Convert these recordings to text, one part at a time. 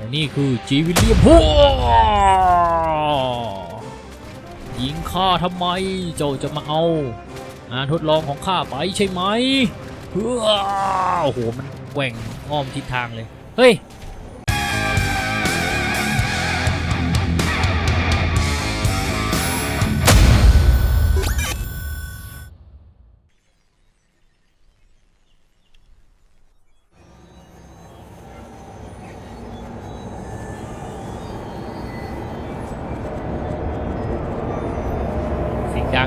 และนี่คือจีวิลเลียมโยิงข้าทำไม เจ้าจะมาเอางานทดลองของข้าไปใช่ไหมเฮ้อโอ้โห มันแกว่งอ้อมทิศทางเลย เฮ้ย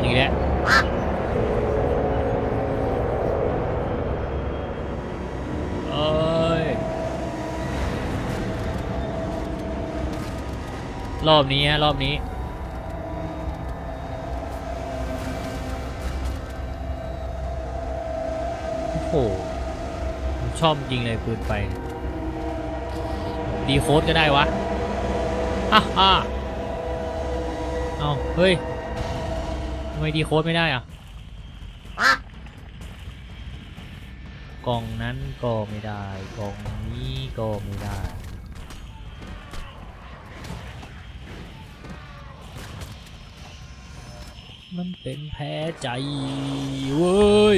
อีกแล้วเอ้ย รอบนี้ฮะ รอบนี้โอ้โหผมชอบจริงเลยปืนไฟดีโค้ดก็ได้วะฮ่าฮ่าเอาเฮ้ย ไมดีโค้ดไม่ได้อะกล่องนั้นก็ไม่ได้ กล่องนี้ก็ไม่ได้ มันเป็นแพ้ใจเว้ย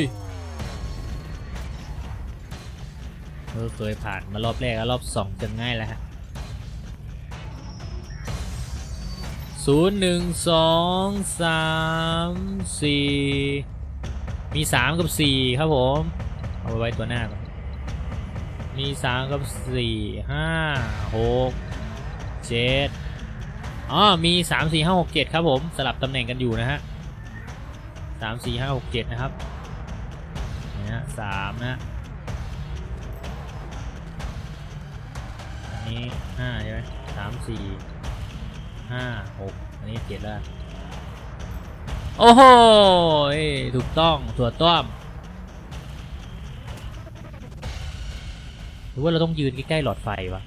เออเคยผ่านมารอบแรกแล้วรอบสองจะง่ายแล้วฮะ ศูนย์หนึ่งสองสามสี่มีสามกับสี่ครับผม เอาไปไว้ตัวหน้าก่อนมีสามกับสี่ห้าหกเจ็ดอ๋อมีสามสี่ห้าหกเจ็ดครับผมสลับตำแหน่งกันอยู่นะฮะสามสี่ห้าหกเจ็ดนะครับเนี่ยฮะสามนะฮะอันนี้ห้าใช่ไหมสามสี่ ห้าหกอันนี้เจ็ดแล้ว โอ้โหถูกต้องถั่วต้อมหรือว่าเราต้องยืนใกล้ๆหลอดไฟวะ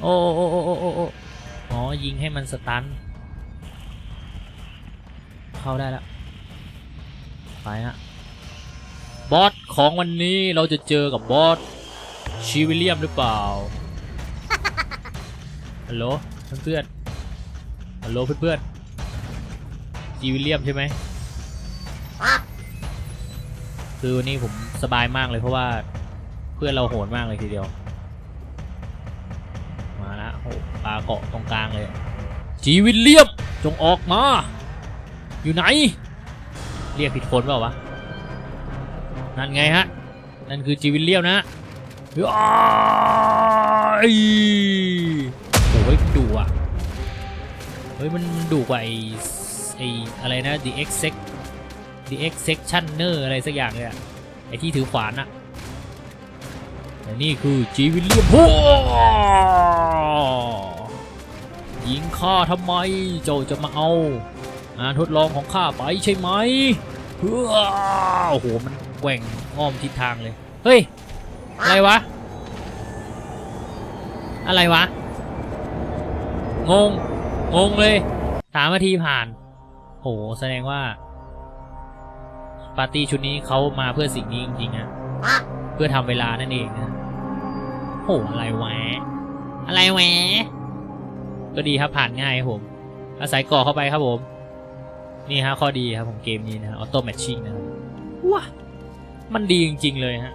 โอ้โอ้โอ้โอ้โอ้โอ้อ๋อ ยิงให้มันสตัน เข้าได้แล้ว ไปฮะ บอสของวันนี้เราจะเจอกับบอสชีวิเลียมหรือเปล่า ฮัลโหลเพื่อนฮัลโหลเพื่อนๆจีวิลเลียมใช่ไหมคือวันนี้ผมสบายมากเลยเพราะว่าเพื่อนเราโหดมากเลยทีเดียว มาละโหปลาเกาะตรงกลางเลย จีวิลเลียมจงออกมา อยู่ไหน เรียกผิดคนเปล่าวะ นั่นไงฮะ นั่นคือจีวิลเลียมนะ ยโอ้ยดุอะ เฮ้ย มันดุกว่าไอไออะไรนะ the exec the exectioner อะไรสักอย่างเลยอะไอที่ถือขวานอะแต่นี่คือจีวิลเลียมโยิงข้าทำไม เจ้าจะมาเอางาทดลองของข้าไปใช่ไหมเฮ้อโอ้โห มันแกว่งอ้อมทิศทางเลย เฮ้ย อะไรวะ อะไรวะ งง งงเลยสามนาทีผ่าน โห แสดงว่า ปาร์ตี้ชุดนี้เขามาเพื่อสิ่งนี้จริงๆนะ เพื่อทำเวลานั่นเองนะโห อะไรแหวะ อะไรแหวะ ก็ดีครับผ่านง่ายครับผม อาศัยก่อเข้าไปครับผม นี่ฮะข้อดีครับของเกมนี้นะออโต้แมทชิ่งนะครับว้ามันดีจริง ๆ เลยฮะ